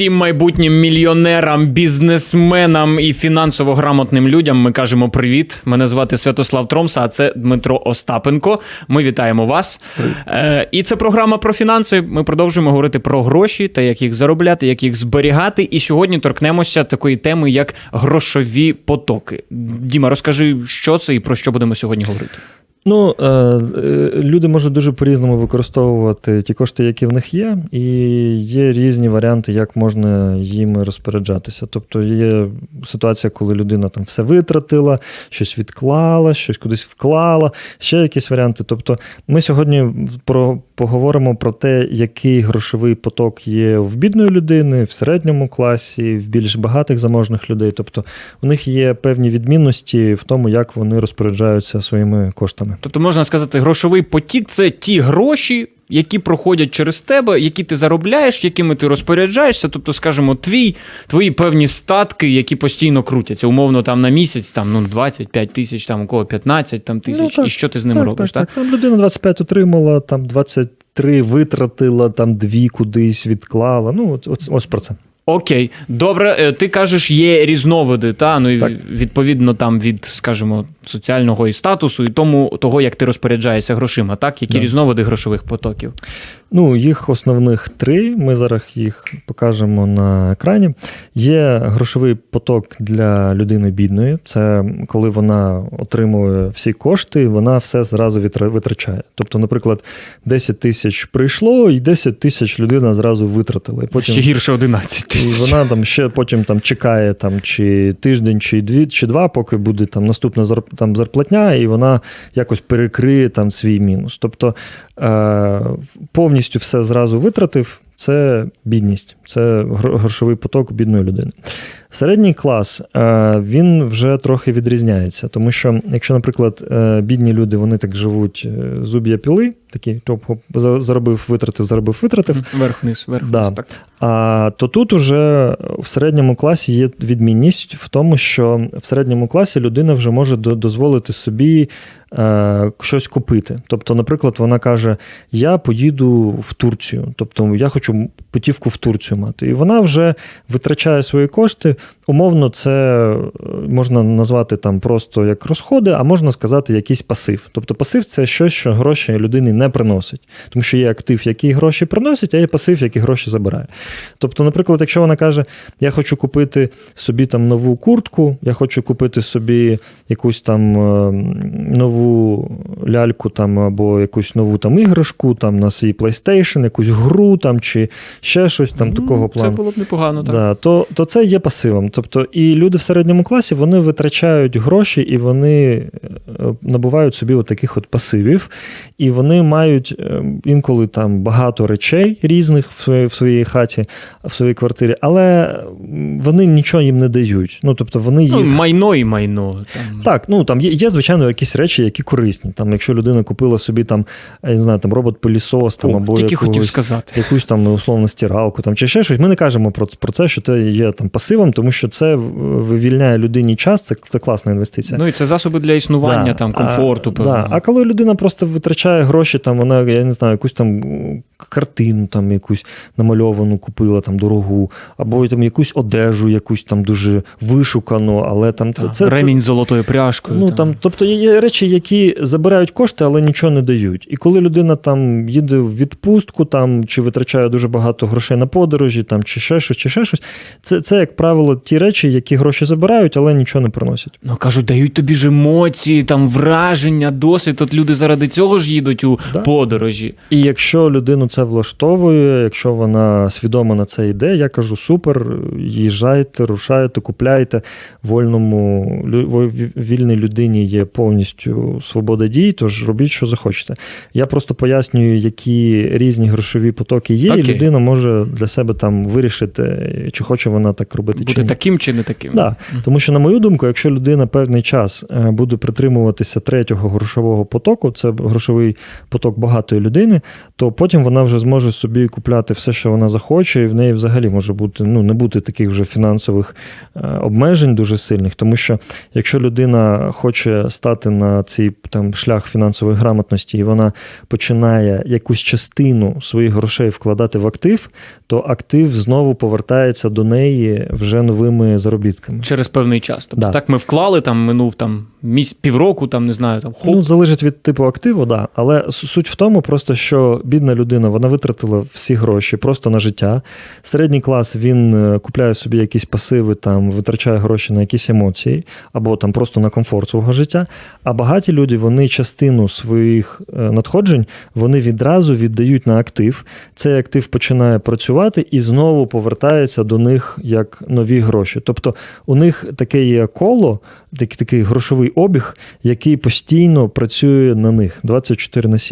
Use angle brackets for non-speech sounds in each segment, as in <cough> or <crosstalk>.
Всім майбутнім мільйонерам, бізнесменам і фінансово грамотним людям ми кажемо привіт. Мене звати Святослав Тромса, а це Дмитро Остапенко. Ми вітаємо вас. Е, і це програма про фінанси. Ми продовжуємо говорити про гроші та як їх заробляти, як їх зберігати. І сьогодні торкнемося такої теми, як грошові потоки. Діма, розкажи, що це і про що будемо сьогодні говорити. Ну, е, е, люди можуть дуже по-різному використовувати ті кошти, які в них є, і є різні варіанти, як можна їми розпоряджатися. Тобто є ситуація, коли людина там все витратила, щось відклала, щось кудись вклала, ще якісь варіанти. Тобто, ми сьогодні про, поговоримо про те, який грошовий поток є в бідної людини, в середньому класі, в більш багатих заможних людей. Тобто, у них є певні відмінності в тому, як вони розпоряджаються своїми коштами. Тобто, можна сказати, грошовий потік це ті гроші, які проходять через тебе, які ти заробляєш, якими ти розпоряджаєшся. Тобто, скажімо, твій, твої певні статки, які постійно крутяться. Умовно, там на місяць там, ну, 25 тисяч, там у кого 15 там, тисяч, Ну, так, і що ти з ними так, робиш? Так, так, Там людина 25 отримала, там 23 витратила, там 2 кудись відклала. Ну, от, ось, ось про це. Окей, добре, е, ти кажеш, є різновиди, та ну і Так. відповідно там від, скажімо, соціального і статусу, і тому того, як ти розпоряджаєшся грошима, так? Які Да. різновиди грошових потоків? Ну, їх основних три. Ми зараз їх покажемо на екрані. Є грошовий поток для людини бідної. Це коли вона отримує всі кошти, вона все зразу витрачає. Тобто, наприклад, 10 тисяч прийшло, і 10 тисяч людина зразу витратила. І потім Ще гірше 11 І вона там ще потім там чекає там, чи тиждень, чи дві, чи два, поки буде там наступна зарп- там, зарплатня, і вона якось перекриє там свій мінус. Тобто е, повністю все зразу витратив. Це бідність, це грошовий поток бідної людини. Середній клас е, він вже трохи відрізняється, тому що, якщо, наприклад, е, бідні люди вони так живуть е, зуб'я піли, такі топ-хоп, заробив, витратив, заробив, витратив. Верх-вниз, верх-вниз, Да. так. А то тут уже в середньому класі є відмінність в тому, що в середньому класі людина вже може дозволити собі е, щось купити. Тобто, наприклад, вона каже: Я поїду в Турцію, тобто я хочу путівку в Турцію мати. І вона вже витрачає свої кошти. Умовно, це е, можна назвати там просто як розходи, а можна сказати якийсь пасив. Тобто пасив це щось, що гроші людині не приносить. Тому що є актив, який гроші приносить, а є пасив, який гроші забирає. Тобто, наприклад, якщо вона каже, я хочу купити собі там нову куртку, я хочу купити собі якусь там е, нову ляльку там, або якусь нову там іграшку там, на свій PlayStation, якусь гру там, чи ще щось там Ну, такого Це плану. було б непогано, так. Да, то, то це є пасивом. Тобто, і люди в середньому класі вони витрачають гроші і вони е, набувають собі от таких от пасивів, і вони мають е, інколи там багато речей різних в своїй, в своїй хаті, в своїй квартирі, але вони нічого їм не дають. Ну, тобто вони їх. Ну, майно і майно. Там. Так, ну там є, є, звичайно, якісь речі, які корисні. Там, якщо людина купила собі там, я не знаю, там робот-пилісос, там О, або тільки хотів сказати. якусь там условно стиралку там, чи ще щось. Ми не кажемо про, про це, що це є там пасивом, тому що це вивільняє людині час, це, це класна інвестиція. Ну і це засоби для існування, Да, там, комфорту, а, да. а коли людина просто витрачає гроші, там вона, я не знаю, якусь там картину, там якусь намальовану купила там дорогу, або там якусь одежу, якусь там дуже вишукану, але там це, це, Ремінь з золотою пряжкою. Ну там, тобто є, є речі, які забирають кошти, але нічого не дають. І коли людина там їде в відпустку, там чи витрачає дуже багато грошей на подорожі, там чи ще щось, чи ще щось, це, це як правило, ті речі, які гроші забирають, але нічого не приносять. Ну кажуть, дають тобі ж емоції, там враження, досвід. От люди заради цього ж їдуть у Да. подорожі. І якщо людину це влаштовує, якщо вона свідомо на це йде, я кажу: супер, їжджайте, рушайте, купляйте. Вольному вільній людині є повністю свобода дій, тож робіть, що захочете. Я просто пояснюю, які різні грошові потоки є, і людина може для себе там вирішити, чи хоче вона так робити, чи Бути ні. таким чи не таким. Да. Тому що, на мою думку, якщо людина певний час е, буде притримуватися третього грошового потоку, це грошовий поток багатої людини, то потім вона вже зможе собі купляти все, що вона захоче, і в неї взагалі може бути ну не бути таких вже фінансових е, обмежень дуже сильних. Тому що якщо людина хоче стати на цей там шлях фінансової грамотності, і вона починає якусь частину своїх грошей вкладати в актив, то актив знову повертається до неї вже новими заробітками. Через певний час. Тобто Да. так ми вклали, там минув там місь, півроку, там не знаю, там хоп. Ну, залежить від типу активу, да. Але суть в тому, просто що бідна людина вона витратила всі гроші просто на життя. Середній клас він е, купляє собі якісь пасиви, там витрачає гроші на якісь емоції або там просто на комфорт свого життя. А багаті люди вони частину своїх е, надходжень вони відразу віддають на актив. Цей актив починає працювати і знову повертається до них як нові гроші. Тобто у них таке є коло, такий, такий грошовий обіг, який постійно працює на них 24 на 7.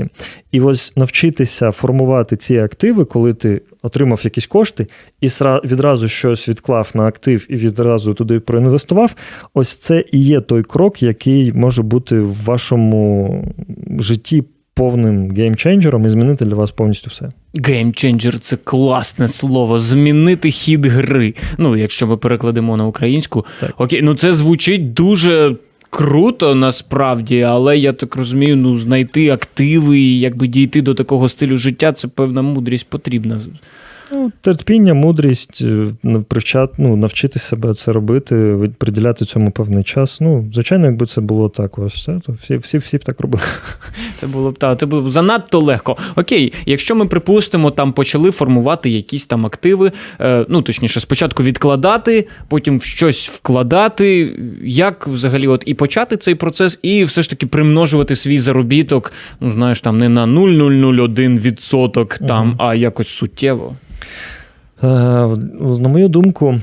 І ось навчитися формувати ці активи, коли ти отримав якісь кошти і відразу щось відклав на актив і відразу туди проінвестував. Ось це і є той крок, який може бути в вашому житті повним геймченджером і змінити для вас повністю все. Геймченджер це класне слово. Змінити хід гри. Ну, якщо ми перекладемо на українську. Так. Окей, ну це звучить дуже. Круто насправді, але я так розумію, ну знайти активи і якби дійти до такого стилю життя, це певна мудрість потрібна. Ну, терпіння, мудрість, е, ну, привчат, ну, навчити себе це робити, приділяти цьому певний час. Ну, звичайно, якби це було так, ось це, то всі, всі, всі б так робили. <laughs> Це було б та це було б занадто легко. Окей, якщо ми припустимо, там почали формувати якісь там активи, е, ну точніше, спочатку відкладати, потім в щось вкладати. Як взагалі от і почати цей процес, і все ж таки примножувати свій заробіток, ну знаєш, там не на 0,001% там, Мгм. а якось суттєво. Е, На мою думку,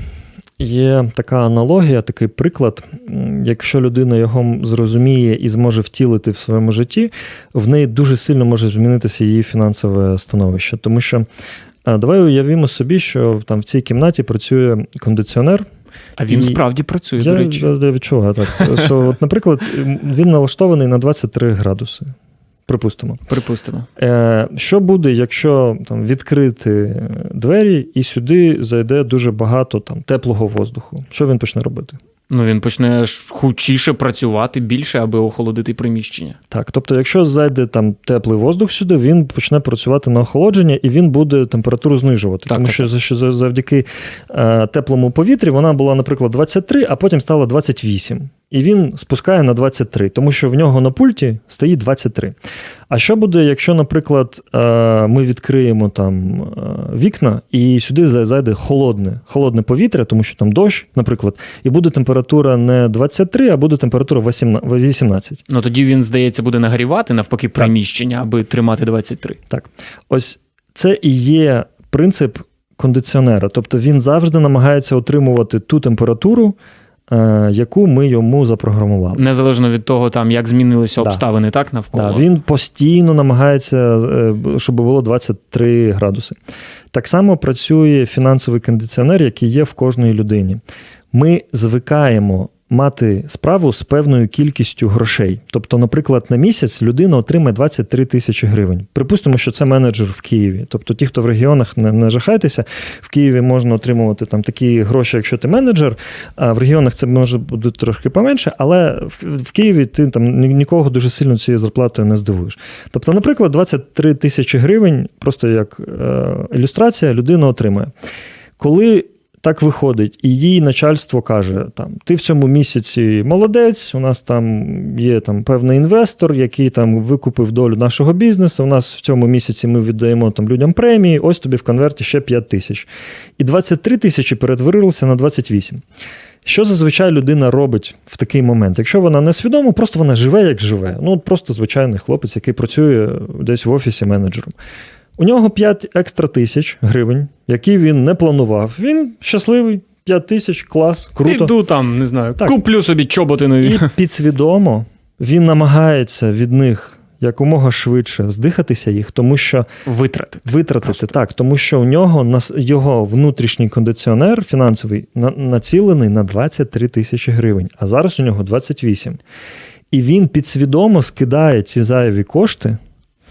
є така аналогія, такий приклад. Якщо людина його зрозуміє і зможе втілити в своєму житті, в неї дуже сильно може змінитися її фінансове становище. Тому що е, давай уявімо собі, що там в цій кімнаті працює кондиціонер. А він І справді працює, Я, до речі. я, я відчуваю так. Що, от, наприклад, він налаштований на 23 градуси. Припустимо. Припустимо. Е, що буде, якщо там, відкрити е, двері і сюди зайде дуже багато там, теплого воздуху? Що він почне робити? Ну він почне хучіше працювати більше, аби охолодити приміщення. Так, тобто, якщо зайде там теплий воздух сюди, він почне працювати на охолодження і він буде температуру знижувати. Так, тому так, що, за- що за- завдяки е, теплому повітрі вона була, наприклад, 23, а потім стала 28. І він спускає на 23, тому що в нього на пульті стоїть 23. А що буде, якщо, наприклад, е, ми відкриємо там е, вікна і сюди зайде холодне, холодне повітря, тому що там дощ, наприклад, і буде температура не 23, а буде температура 18. Ну тоді він, здається, буде нагрівати навпаки приміщення, аби тримати 23. Так, ось це і є принцип кондиціонера. Тобто він завжди намагається отримувати ту температуру, яку ми йому запрограмували. Незалежно від того, там як змінилися Да. обставини, так навколо. Да, він постійно намагається, е, щоб було 23 градуси. Так само працює фінансовий кондиціонер, який є в кожної людині. Ми звикаємо мати справу з певною кількістю грошей. Тобто, наприклад, на місяць людина отримає 23 тисячі гривень. Припустимо, що це менеджер в Києві. Тобто, ті, хто в регіонах, не, не жахайтеся, в Києві можна отримувати там такі гроші, якщо ти менеджер. А в регіонах це може бути трошки поменше, але в, в Києві ти там нікого дуже сильно цією зарплатою не здивуєш. Тобто, наприклад, 23 тисячі гривень, просто як е, ілюстрація, людина отримує. Коли так виходить, і їй начальство каже: там, ти в цьому місяці молодець, у нас там є там певний інвестор, який там викупив долю нашого бізнесу. У нас в цьому місяці ми віддаємо там людям премії, ось тобі в конверті ще 5 тисяч. І 23 тисячі перетворилися на 28. Що зазвичай людина робить в такий момент? Якщо вона не свідомо, просто вона живе, як живе. Ну, просто звичайний хлопець, який працює десь в офісі менеджером. У нього 5 екстра тисяч гривень, які він не планував. Він щасливий, 5 тисяч, клас, круто. Іду там, не знаю, Так. куплю собі чоботи нові. І підсвідомо він намагається від них якомога швидше здихатися їх, тому що Витрати. витратити Просто. так, тому що у нього нас його внутрішній кондиціонер фінансовий на, націлений на 23 тисячі гривень, а зараз у нього 28. І він підсвідомо скидає ці зайві кошти,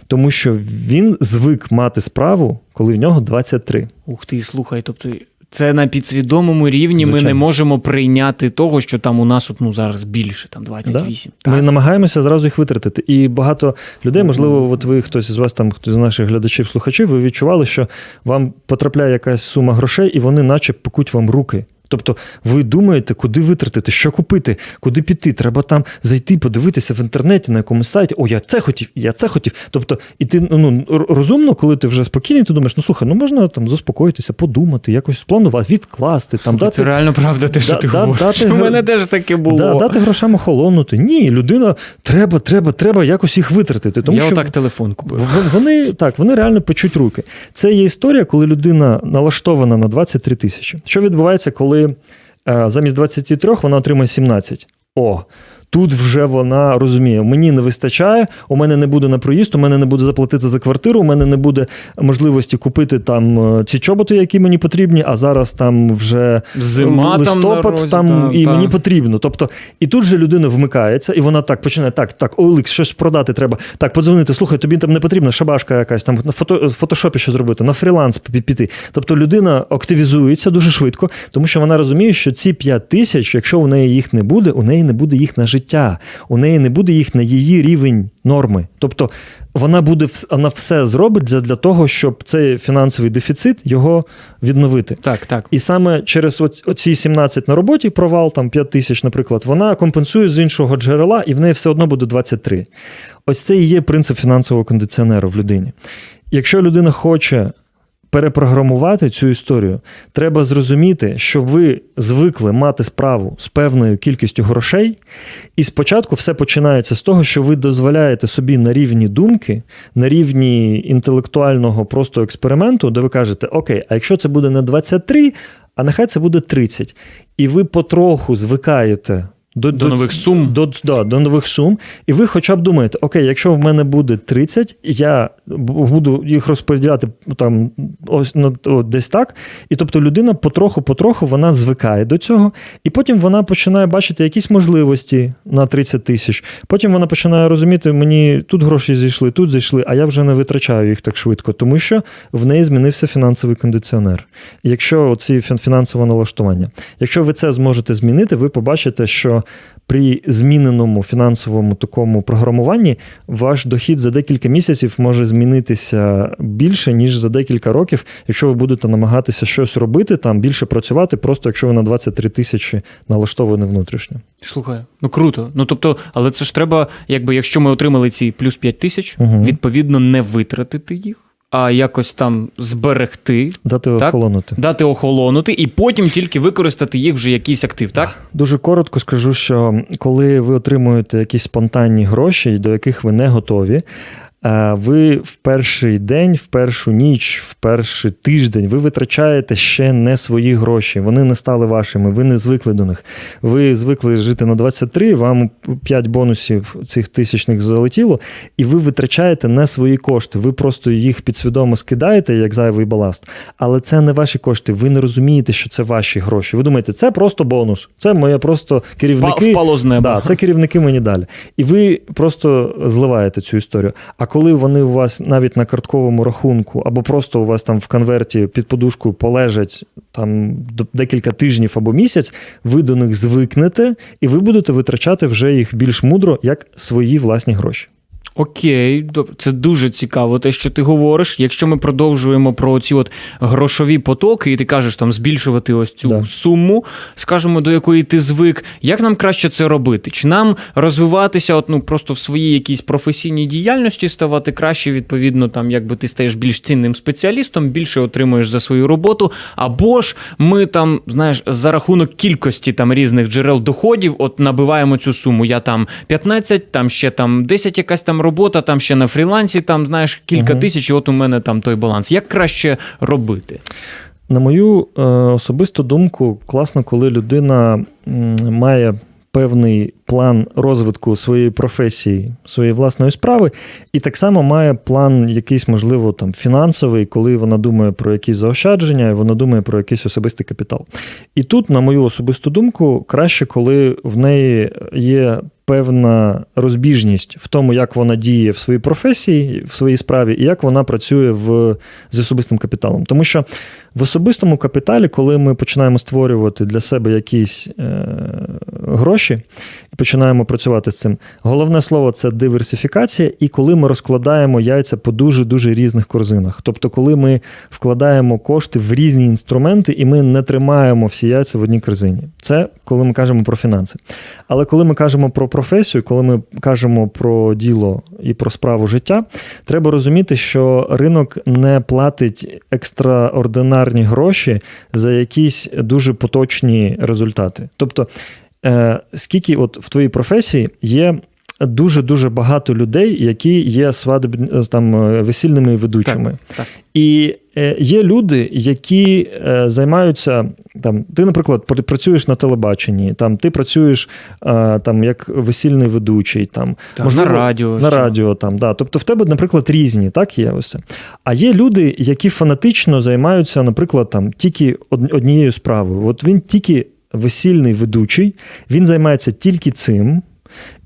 тому що він звик мати справу, коли в нього 23. Ух ти, слухай, тобто Це на підсвідомому рівні. Ми не можемо прийняти того, що там у нас от, ну, зараз більше, там 28. Ми Так. намагаємося зразу їх витратити. І багато людей, можливо, от ви хтось із вас, там, хтось з наших глядачів, слухачів, ви відчували, що вам потрапляє якась сума грошей, і вони наче пекуть вам руки. Тобто ви думаєте, куди витратити, що купити, куди піти. Треба там зайти, подивитися в інтернеті на якомусь сайті. О, я це хотів, я це хотів. Тобто, і ти ну розумно, коли ти вже спокійний, ти думаєш, ну слухай, ну можна там заспокоїтися, подумати, якось спланувати, відкласти, там Слухай, дати Це реально правда, те, що Да- ти да- говориш. дати У мене теж таке було. Да, дати грошам охолонути. Ні, людина треба, треба, треба якось їх витратити. Тому Я що отак телефон купив. вони так, вони реально печуть руки. Це є історія, коли людина налаштована на 23 тисячі. Що відбувається, коли е, замість 23 вона отримує 17? О. Тут вже вона розуміє, мені не вистачає, у мене не буде на проїзд, у мене не буде заплатити за квартиру, у мене не буде можливості купити там е, ці чоботи, які мені потрібні, а зараз там вже Зима там листопад розі, там, да, і та. мені потрібно. Тобто, і тут же людина вмикається, і вона так починає: так, так, OLX, щось продати треба. Так, подзвонити, слухай, тобі там не потрібно, шабашка якась, там на фото, фотошопі що зробити, на фріланс пі- піти. Тобто людина активізується дуже швидко, тому що вона розуміє, що ці 5 тисяч, якщо у неї їх не буде, у неї не буде їх на життя, у неї не буде їх на її рівень норми. Тобто вона буде вона все зробить для, для того, щоб цей фінансовий дефіцит його відновити. Так, так. І саме через оц- оці 17 на роботі, провал, там 5 тисяч, наприклад, вона компенсує з іншого джерела, і в неї все одно буде 23. Ось це і є принцип фінансового кондиціонеру в людині. Якщо людина хоче перепрограмувати цю історію, треба зрозуміти, що ви звикли мати справу з певною кількістю грошей, і спочатку все починається з того, що ви дозволяєте собі на рівні думки, на рівні інтелектуального просто експерименту, де ви кажете: Окей, а якщо це буде не 23, а нехай це буде 30. І ви потроху звикаєте. До, До нових сум. До, да, до нових сум. І ви хоча б думаєте, окей, якщо в мене буде 30, я буду їх розподіляти там ось ну, о, десь так. І тобто людина потроху-потроху вона звикає до цього, і потім вона починає бачити якісь можливості на 30 тисяч. Потім вона починає розуміти, мені тут гроші зійшли, тут зійшли, а я вже не витрачаю їх так швидко, тому що в неї змінився фінансовий кондиціонер. Якщо ці фінансове налаштування, якщо ви це зможете змінити, ви побачите, що при зміненому фінансовому такому програмуванні ваш дохід за декілька місяців може змінитися більше, ніж за декілька років, якщо ви будете намагатися щось робити, там більше працювати, просто якщо ви на 23 тисячі налаштовані внутрішньо. Слухай, ну круто. Ну тобто, але це ж треба, якби якщо ми отримали ці плюс 5 тисяч, Мгм. відповідно, не витратити їх, а якось там зберегти, Дати Так. охолонути. дати охолонути, і потім тільки використати їх вже якийсь актив, так? Дуже коротко скажу, що коли ви отримуєте якісь спонтанні гроші, до яких ви не готові, ви в перший день, в першу ніч, в перший тиждень ви витрачаєте ще не свої гроші. Вони не стали вашими, ви не звикли до них. Ви звикли жити на 23, вам 5 бонусів цих тисячних залетіло, і ви витрачаєте не свої кошти. Ви просто їх підсвідомо скидаєте як зайвий баласт. Але це не ваші кошти. Ви не розумієте, що це ваші гроші. Ви думаєте, це просто бонус. Це моє просто керівники. Впало з неба. Да, це керівники мені далі. І ви просто зливаєте цю історію. А коли вони у вас навіть на картковому рахунку, або просто у вас там в конверті під подушкою полежать там декілька тижнів або місяць, ви до них звикнете, і ви будете витрачати вже їх більш мудро, як свої власні гроші. Окей, це дуже цікаво, те, що ти говориш. Якщо ми продовжуємо про ці от грошові потоки, і ти кажеш там збільшувати ось цю Да. суму, скажімо, до якої ти звик, як нам краще це робити? Чи нам розвиватися, от, ну просто в своїй якійсь професійній діяльності, ставати краще, відповідно, там якби ти стаєш більш цінним спеціалістом, більше отримуєш за свою роботу, або ж ми там, знаєш, за рахунок кількості там різних джерел доходів, от набиваємо цю суму. Я там 15, там ще там 10 якась там робота, там ще на фрілансі, там знаєш кілька Мгм. тисяч, і от у мене там той баланс. Як краще робити? На мою е, особисту думку, класно, коли людина має певний план розвитку своєї професії, своєї власної справи, і так само має план якийсь, можливо, там фінансовий, коли вона думає про якісь заощадження, і вона думає про якийсь особистий капітал. І тут, на мою особисту думку, краще, коли в неї є певна розбіжність в тому, як вона діє в своїй професії, в своїй справі, і як вона працює в, з особистим капіталом. Тому що в особистому капіталі, коли ми починаємо створювати для себе якісь е, гроші і починаємо працювати з цим, головне слово це диверсифікація, і коли ми розкладаємо яйця по дуже дуже різних корзинах. Тобто, коли ми вкладаємо кошти в різні інструменти, і ми не тримаємо всі яйця в одній корзині. Це коли ми кажемо про фінанси. Але коли ми кажемо про професію, коли ми кажемо про діло і про справу життя, треба розуміти, що ринок не платить екстраординарні гроші за якісь дуже поточні результати. Тобто, е, скільки от в твоїй професії є. Дуже дуже багато людей, які є свадеб... там е, весільними ведучими, Так, так. і е, є люди, які е, займаються там. Ти, наприклад, пр- працюєш на телебаченні, там ти працюєш е, там як весільний ведучий, там Так, на радіо на радіо. Там да. Тобто, в тебе, наприклад, різні, так є ось. А є люди, які фанатично займаються, наприклад, там тільки однією справою. От він тільки весільний ведучий, він займається тільки цим.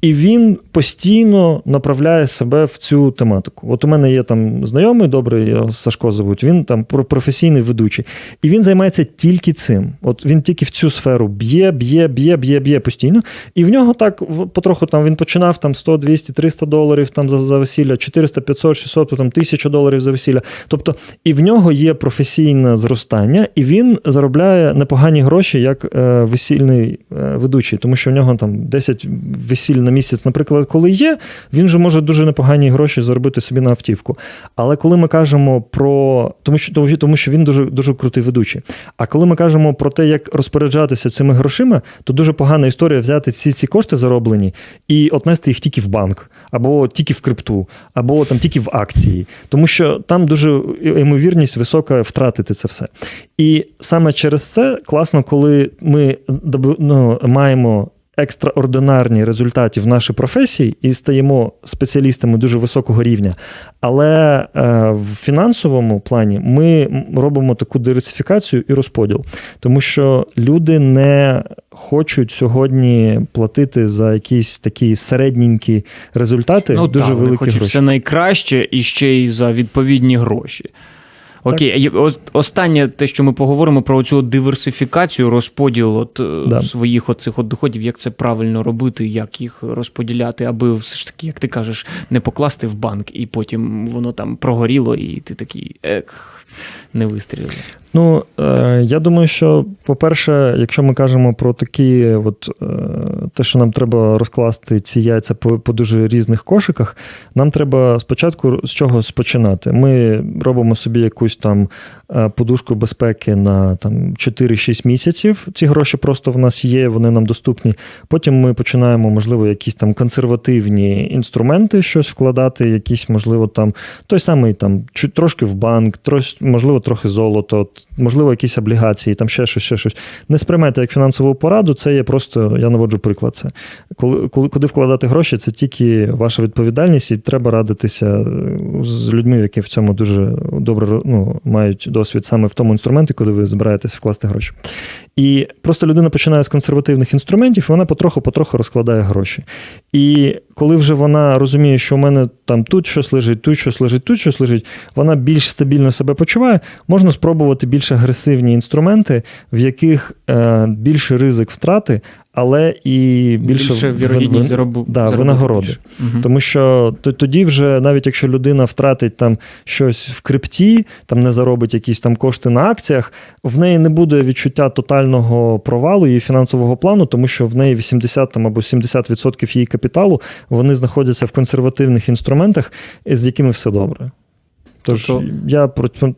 І він постійно направляє себе в цю тематику. От у мене є там знайомий, добрий його Сашко зовуть, він там про- професійний ведучий. І він займається тільки цим. От він тільки в цю сферу б'є, б'є, б'є, б'є, б'є постійно. І в нього так потроху там він починав там 100, 200, 300 доларів там за, за весілля, 400, 500, 600, потім 1000 доларів за весілля. Тобто, і в нього є професійне зростання, і він заробляє непогані гроші як е, весільний е, ведучий, тому що в нього там 10 весіль на місяць, наприклад, коли є, він вже може дуже непогані гроші заробити собі на автівку. Але коли ми кажемо про тому, що тому, що він дуже дуже крутий ведучий. А коли ми кажемо про те, як розпоряджатися цими грошима, то дуже погана історія взяти ці ці кошти зароблені і отнести їх тільки в банк, або тільки в крипту, або там тільки в акції, тому що там дуже ймовірність висока втратити це все. І саме через це класно, коли ми ну, маємо екстраординарні результати в нашій професії і стаємо спеціалістами дуже високого рівня. Але е, в фінансовому плані ми робимо таку диверсифікацію і розподіл, тому що люди не хочуть сьогодні платити за якісь такі середненькі результати, Ну, дуже так, вони великі хочуть гроші. все найкраще і ще й за відповідні гроші. Окей, так. останнє те, що ми поговоримо про цю диверсифікацію, розподіл от, е, Да. своїх оцих от доходів, як це правильно робити, як їх розподіляти, аби все ж таки, як ти кажеш, не покласти в банк, і потім воно там прогоріло, і ти такий ех, не вистрілив. Ну, е, я думаю, що, по-перше, якщо ми кажемо про такі, от е, те, що нам треба розкласти ці яйця по, по дуже різних кошиках, нам треба спочатку з чогось починати. Ми робимо собі якусь там е, подушку безпеки на там 4-6 місяців. Ці гроші просто в нас є, вони нам доступні. Потім ми починаємо, можливо, якісь там консервативні інструменти, щось вкладати, якісь, можливо, там той самий там трошки в банк, можливо, трохи золото, можливо, якісь облігації, там ще щось, ще щось. Не сприймайте як фінансову пораду, це є просто, я наводжу приклад. Це коли, куди вкладати гроші, це тільки ваша відповідальність, і треба радитися е, з людьми, які в цьому дуже добре ну, мають досвід саме в тому інструменті, куди ви збираєтесь вкласти гроші. І просто людина починає з консервативних інструментів, і вона потроху-потроху розкладає гроші. І коли вже вона розуміє, що у мене там тут щось лежить, тут щось лежить, тут щось лежить, вона більш стабільно себе почуває, можна спробувати більш агресивні інструменти, в яких е, більше ризик втрати, але і більше, Більше вірогідність заробу, да, винагороди. Мгм. Тому що тоді вже, навіть якщо людина втратить там щось в крипті, там не заробить якісь там кошти на акціях, в неї не буде відчуття тотального провалу її фінансового плану, тому що в неї 80 там, або 70% її капіталу вони знаходяться в консервативних інструментах, з якими все добре. Тож Тобто- я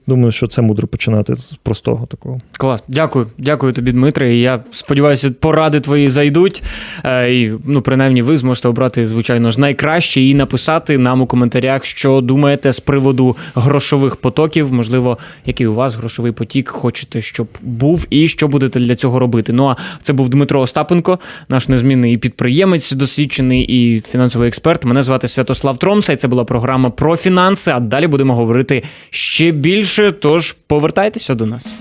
думаю, що це мудро починати з простого такого. Клас, дякую, дякую тобі, Дмитре. І я сподіваюся, поради твої зайдуть. Е, І ну, принаймні, ви зможете обрати, звичайно ж, найкраще і написати нам у коментарях, що думаєте з приводу грошових потоків. Можливо, який у вас грошовий потік хочете, щоб був, і що будете для цього робити. Ну а це був Дмитро Остапенко, наш незмінний підприємець, досвідчений і фінансовий експерт. Мене звати Святослав Тромса, і це була програма про фінанси. А далі будемо говорити ще більше. Тож повертайтеся до нас.